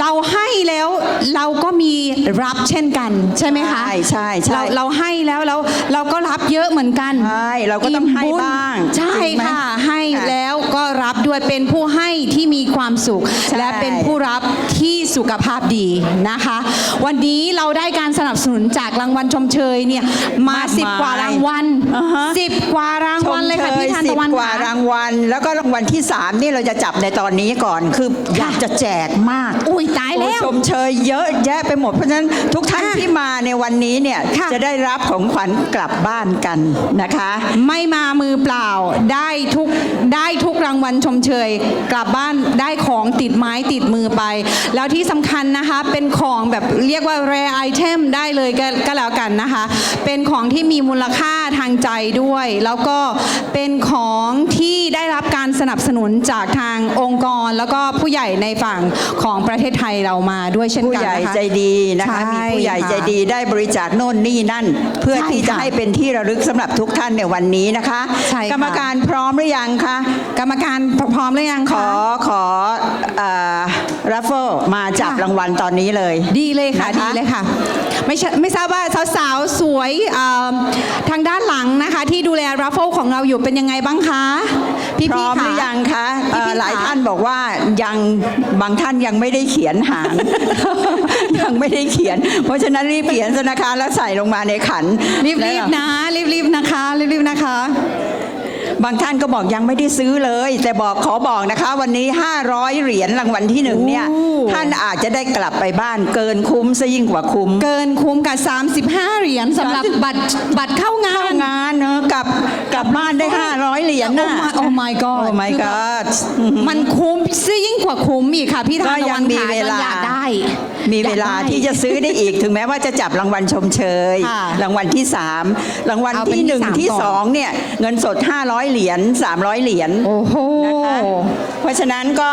เราให้แล้วเราก็มีรับเช่นกันใช่ไหมคะใช่ใช่ใช่เราเราให้แล้วแล้วเราก็รับเยอะเหมือนกันใช่เราก็ต้องให้มญบ้าง ใช่จริงไหมค่ะให้ค่ะแล้วก็รับด้วยเป็นผู้ให้ที่มีความสุขใช่และเป็นผู้รับที่ สุขภาพดีนะคะ วันนี้เราได้การสนับสนุนจากรางวัลชมเชยเนี่ยมาสิบกว่ารางวัลอ่าฮะ สิบกว่ารางวัลเลยค่ะพี่ทานสิตะบวันกว่าค่ะ รางวัล แล้วก็รางวัลที่ 3 นี่เราจะจับในตอนนี้ก่อนคืออยากจะแจกมากอุ้ยตายแล้วชมเชยเยอะแยะไปหมดเพราะฉะนั้นทุกท่านค่ะที่มาในวันนี้เนี่ยค่ะ จะได้รับของขวัญกลับบ้านกันนะคะ ไม่มามือเปล่าได้ทุกได้ทุกรางวัลชมเชย กลับบ้านได้ ของติดไม้ติดมือไป แล้วที่สำคัญนะคะเป็นของแบบเรียกว่า rare item ได้เลยก็ก็แล้วกันนะคะ เป็นของที่มีมูลค่า ทางใจด้วย แล้วก็เป็นของที่ได้รับการสนับสนุนจากทางองค์กร แล้วก็ผู้ใหญ่ในฝั่งของประเทศไทยเรามาด้วยเช่นผู้กันใหญ่นะคะ ใจดีนะคะใช่มีผู้ใหญ่ค่ะใจดีได้บริจาคโน่นนี่นั่น เพื่อใช่ที่จะค่ะให้เป็นที่ระลึกสำหรับทุกท่านในวันนี้นะคะ ใช่ค่ะ กรรมการพร้อมหรือยังคะกรรมการพร้อมหรือยังขคะอขอรัฟเฟิลมาจับค่ะ รางวัลตอนนี้เลย ดีเลยค่ะนะคะ ดีเลยค่ะ ไม่ใช่ไม่ทราบว่าสาวๆสวยเอ่อทางด้านหลังนะคะ ที่ดูแลรัฟเฟิลของเราอยู่เป็นยังไงบ้างคะพี่พร้พี่อมหค่ะรือยังคะเอ่อพี่ๆหลายค่ะท่านบอกว่ายังบางท่านยังไม่ได้เขียนหาง ยังไม่ได้เขียน เพราะฉะนั้นรีบเขียนซะนะคะแล้วใส่ลงมาในขันรีบแล้วรีบๆนะรีบรีบๆนะคะ รีบรีบๆนะคะ บางท่านก็บอกยังไม่ได้ซื้อเลย แต่บอกขอบอกนะคะ วันนี้ 500 เหรียญรางวัลที่หนึ่งเนี่ยโอ้ท่านอาจจะได้กลับไปบ้านเกินคุ้มซะยิ่งกว่าคุ้ม เกินคุ้มกับ35 เหรียญสำหรับบัตรบัตรเข้างาเข้านงานเนอะกลับกลับบ้านได้ 500 เหรียญโอ้น่ะ my oh my god โอ้ my god มันคุ้มซะยิ่งกว่าคุ้มอีกค่ะ พี่ทานก็ตะยัวังนมีขาเวลา อยากได้ มีเวลาอยกได้ที่จะซื้อได้อีก ถึงแม้ว่าจะจับรางวัลชมเชย ค่ะรางวัลที่ 3 รางวัลเอาเป็นที่ ที่1สามที่ก่อน 2 เนี่ย เงินสด 500 เหรียญ300 เหรียญโอ้โห นะคะเพราะฉะนั้นก็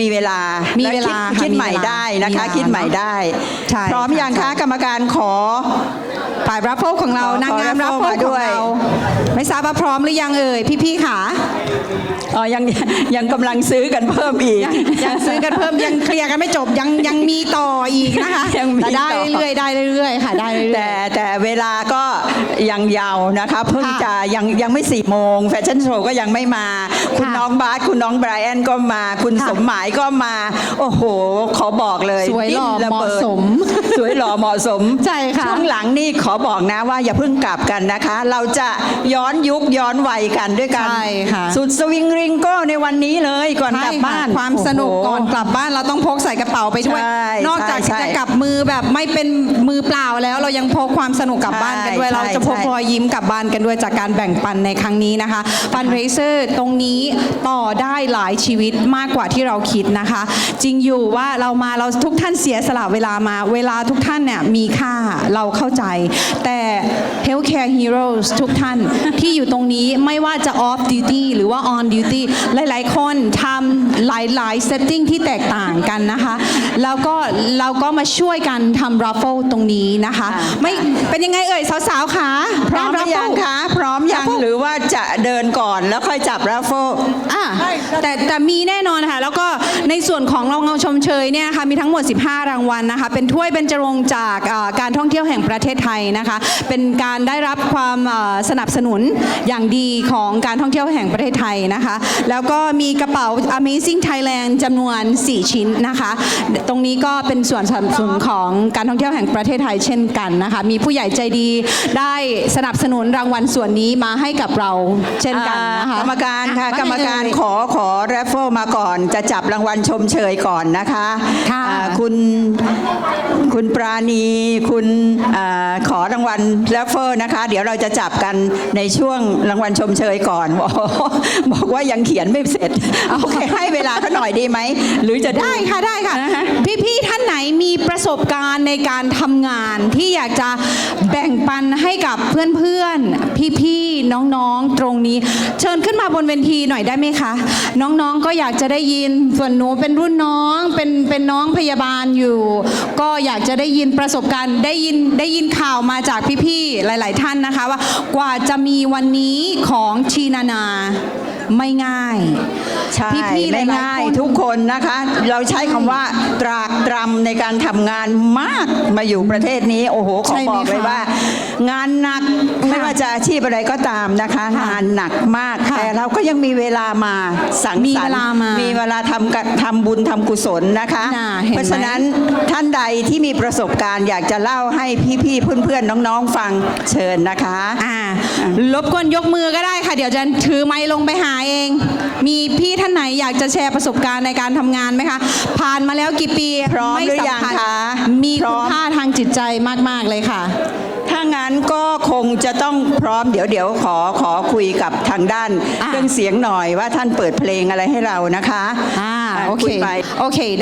มีเวลามีมีเวลาค่ะคิดมีใหม่เวลาได้นะคะมีเวลาคิดใหม่ได้ ใช่พร้อมค่ะยังใช่คะกรรมการขอ ฝ่ายรัฟเฟิลของเราขอนางงามขอรัฟเฟิลมาขด้องวย เราไม่ทราบว่าพร้อมหรือยังเอ่ยพี่ๆค่ะ อ๋อยังยังกำลังซื้อกันเพิ่มอีกยังยังซื้อกันเพิ่มยังเคลียร์กันไม่จบยังยังมีต่ออีกนะคะยังมีแต่ได้ต่อเรื่อยๆได้เรื่อยๆค่ะได้เรื่อยๆแต่แต่เวลาก็ยังยาวนะคะเพิ่งค่ะจะยังยังไม่สี่โมงแฟชั่นโชว์ก็ยังไม่มา คุณค่ะน้องบาสคุณน้องไบรอันก็มา คุณค่ะสมหมายก็มา โอ้โห ขอบอกเลยสวยหล่อดิ้นระบิดเหมาะสม สวยหล่อเหมาะสมใช่ค่ะช่วงหลังนี่ขอบอกนะว่าอย่าเพิ่งกลับกันนะคะ เราจะย้อนยุคย้อนวัยกันด้วยกันใช่ค่ะสุดสวิงริงโก้ในวันนี้เลยก่อนกลับบ้านใช่ค่ะความสนุกโอ้โหก่อนกลับบ้านเราต้องพกใส่กระเป๋าไปด้วย ใช่นอกจากใช่จะกลับมือแบบไม่เป็นมือเปล่าแล้ว เรายังพกความสนุกกลับบ้านกันด้วย ใช่เราจะพกใช่ รอยยิ้มกลับบ้านกันด้วยจากการแบ่งปันในครั้งนี้นะคะฟันเรเซอร์ตรงนี้ต่อได้หลายชีวิตมากกว่าที่เราคิดนะคะ จริงอยู่ว่าเรามาเราทุกท่านเสียสละเวลามา เวลาทุกท่านเนี่ยมีค่าเราเข้าใจ แต่ Healthcare Heroes ทุกท่านที่อยู่ตรงนี้ไม่ว่าจะ off duty หรือว่า on duty หลาย ๆ คนทำหลายๆ setting ที่แตกต่างกันนะคะ แล้วก็เราก็มาช่วยกันทำ raffle ตรงนี้นะคะค่ะไม่เป็นยังไงเอ่ยสาวๆคะพร้อมหรือยังคะพร้อมยังหรือว่าจะเดินก่อนแล้วค่อยจับราฟเฟิลอะแต่แต่มีแน่นอนค่ะ แล้วก็ในส่วนของรางวัลชมเชยเนี่ยนะคะมีทั้งหมด 15 รางวัลนะคะ เป็นถ้วยเบญจรงค์จากอ่าการท่องเที่ยวแห่งประเทศไทยนะคะ เป็นการได้รับความอ่าสนับสนุนอย่างดีของการท่องเที่ยวแห่งประเทศไทยนะคะ แล้วก็มีกระเป๋า Amazing Thailand จำนวน 4 ชิ้นนะคะ ตรงนี้ก็เป็นส่วนสนับสนุนของการท่องเที่ยวแห่งประเทศไทยเช่นกันนะคะ มีผู้ใหญ่ใจดีได้สนับสนุนรางวัลส่วนนี้มาให้กับเราเช่นกันนะคะกรรมการค่ะอ่กรรมการว่ไงเอ่ยขอขอแรฟเฟิลมาก่อน จะจับรางวัลชมเชยก่อนนะคะค่ะอ่าคุณคุณปราณี คุณอาขอรางวัลแรฟเฟิลนะคะ เดี๋ยวเราจะจับกันในช่วงรางวัลชมเชยก่อนบอกบอกว่ายังเขียนไม่เสร็จโอเคให้เวลาเขาหน่อยดีไหมหรือจะได้ค่ะได้ค่ะนะคะพี่ๆท่านไหนมีประสบการณ์ในการทำงานที่อยากจะแบ่งปันให้กับเพื่อนๆพี่ๆน้องๆตรงนี้ เชิญขึ้นมาบนเวทีหน่อยได้ไหมคะ น้องๆก็อยากจะได้ยินส่วนหนูเป็นรุ่นน้องเป็นเป็นน้องพยาบาลอยู่ ก็อยากจะได้ยินประสบการณ์ได้ยินได้ยินข่าวมาจากพี่ๆหลาย ๆ ท่านนะคะว่ากว่าจะมีวันนี้ของชีนานา ไม่ง่าย ใช่พี่ๆหไม่ลายง่ายๆคน ทุกคนนะคะ เราใช้คำว่าตรากตรำในการทำงานมากมาอยู่ประเทศนี้ โอ้โหขอใช่ไหมบอกเลยคะว่า งานหนักไม่ว่าจะอาชีพอะไรก็ตามนะคะ ค่ะงานหนักมากค่ะแต่เราก็ยังมีเวลามาสังมีสรรเวค์ลามามีเวลาทำกับทำบุญทำกุศลนะคะ น่ะเห็นไหม เพราะฉะนั้นท่านใดที่มีประสบการณ์อยากจะเล่าให้พี่ๆเพื่อนๆน้องๆฟังเชิญนะคะ อ่ารบกวนยกมือก็ได้ค่ะ เดี๋ยวจะถือไม้ลงไปหาเอง มีพี่ท่านไหนอยากจะแชร์ประสบการณ์ในการทำงานไหมคะ ผ่านมาแล้วกี่ปีพร้อมไม่หรือยังสำญคะ มีพร้คุอณมค่าทางจิตใจมาก ๆ เลยค่ะ ถ้างั้นก็คงจะต้องพร้อมเดี๋ยวเดี๋ยวขอขอคุยกับทางด้านอะ เครื่องเสียงหน่อยว่าท่านเปิดเพลงอะไรให้เรานะคะอ่าะโอเคคุยไป โอเค